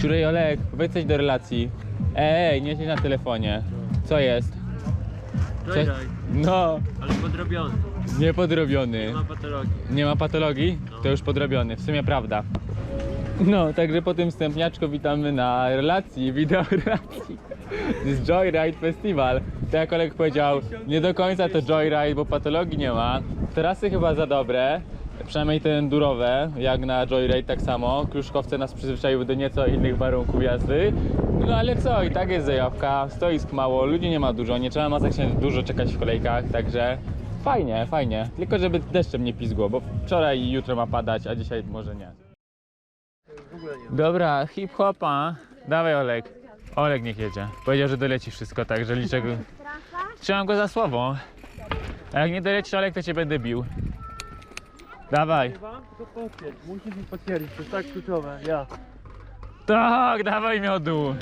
Ciurej Olek, wejdź coś do relacji. Ej, nie siedź na telefonie. Co jest? Joyride, No, ale podrobiony. niepodrobiony. Nie ma patologii. Nie ma patologii? To już podrobiony, w sumie prawda. No, także po tym wstępniaczku witamy na relacji, wideo relacji. Jest Joyride Festival. Tak jak Olek powiedział, nie do końca to Joyride, bo patologii nie ma. Trasy chyba za dobre, przynajmniej te endurowe, jak na Joyride tak samo. Kruszkowce nas przyzwyczaiły do nieco innych warunków jazdy. No ale co, i tak jest zajawka, stoisk mało, ludzi nie ma dużo, nie trzeba masakrycznie dużo czekać w kolejkach, także fajnie, fajnie. Tylko żeby deszczem nie pizgło, bo wczoraj i jutro ma padać, a dzisiaj może nie. Dobra, hip-hopa. Dawaj Olek. Olek niech jedzie. Powiedział, że doleci wszystko, także liczę go. Trzymam go za słowo. A jak nie doleci Olek, to cię będę bił. Dawaj. Chyba? To potwierdź, musisz mi potwierdzić, to jest tak kluczowe, ja. Tak, dawaj miodu.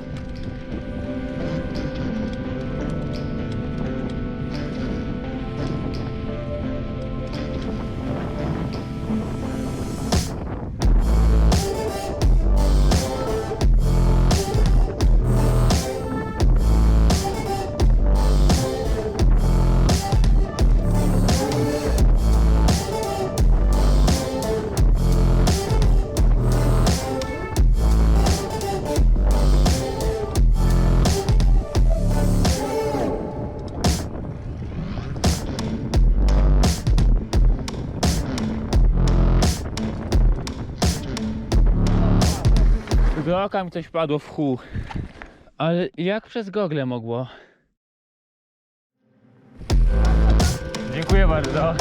Do oka mi coś padło w chu. Ale jak przez gogle mogło? Dziękuję bardzo.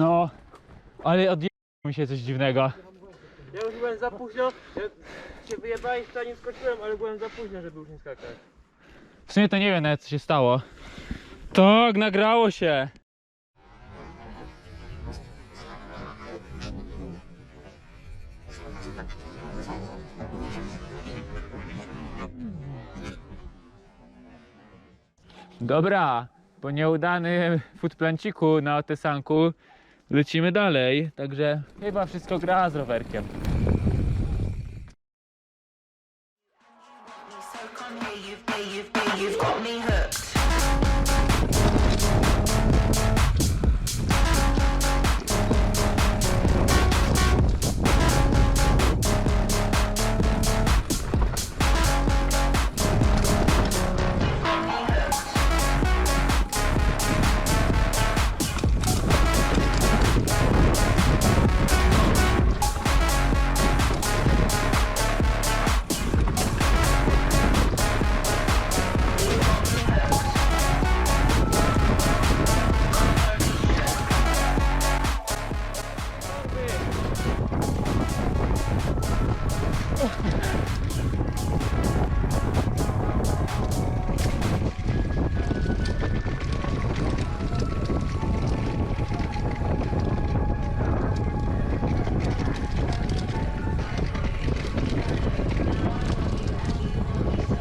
No, ale odjechał mi się coś dziwnego. Ja już byłem za późno, ja cię wyjebałeś, to nie skoczyłem, ale byłem za późno, żeby już nie skakać. W sumie to nie wiem nawet co się stało. Tak, nagrało się. Dobra, po nieudanym footplanciku na Otesanku lecimy dalej, także chyba wszystko gra z rowerkiem. You've got me hooked.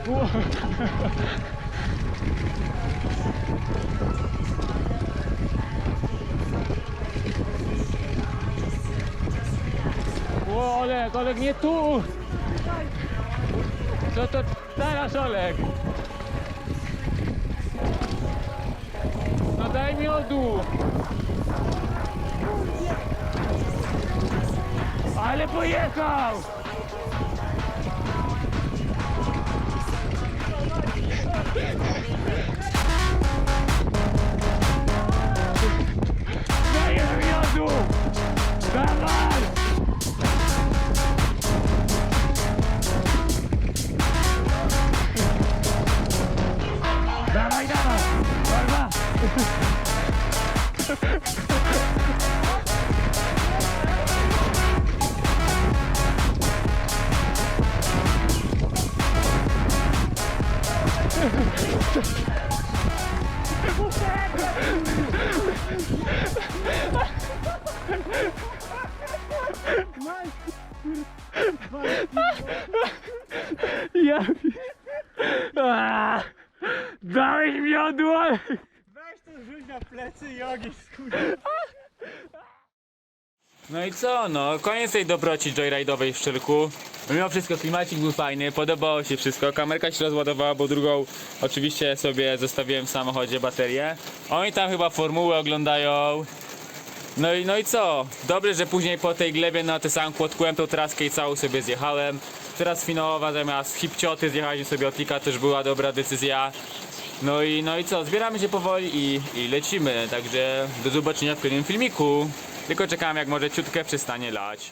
O, Olek, Olek, nie tu! Co to teraz, Olek? No daj miodu! Ale pojechał! Dawaj! Dawaj! Barwa! Ja... Aaa! Dałeś miodu, ale... Weź to rzuć na plecy i ogień skurwa. No i co, no, koniec tej dobroci joyride'owej w Szczyrku. Mimo wszystko klimacik był fajny, podobało się wszystko. Kamerka się rozładowała, bo drugą oczywiście sobie zostawiłem w samochodzie baterię. Oni tam chyba formułę oglądają. No i, no i co? Dobrze, że później po tej glebie na tę samą kładkułem tą traskę i całą sobie zjechałem. Teraz finałowa zamiast hipcioty zjechaliśmy sobie otika, też była dobra decyzja. No i, no i co, zbieramy się powoli i, i lecimy, także do zobaczenia w kolejnym filmiku. Tylko czekam jak może ciutkę przestanie lać.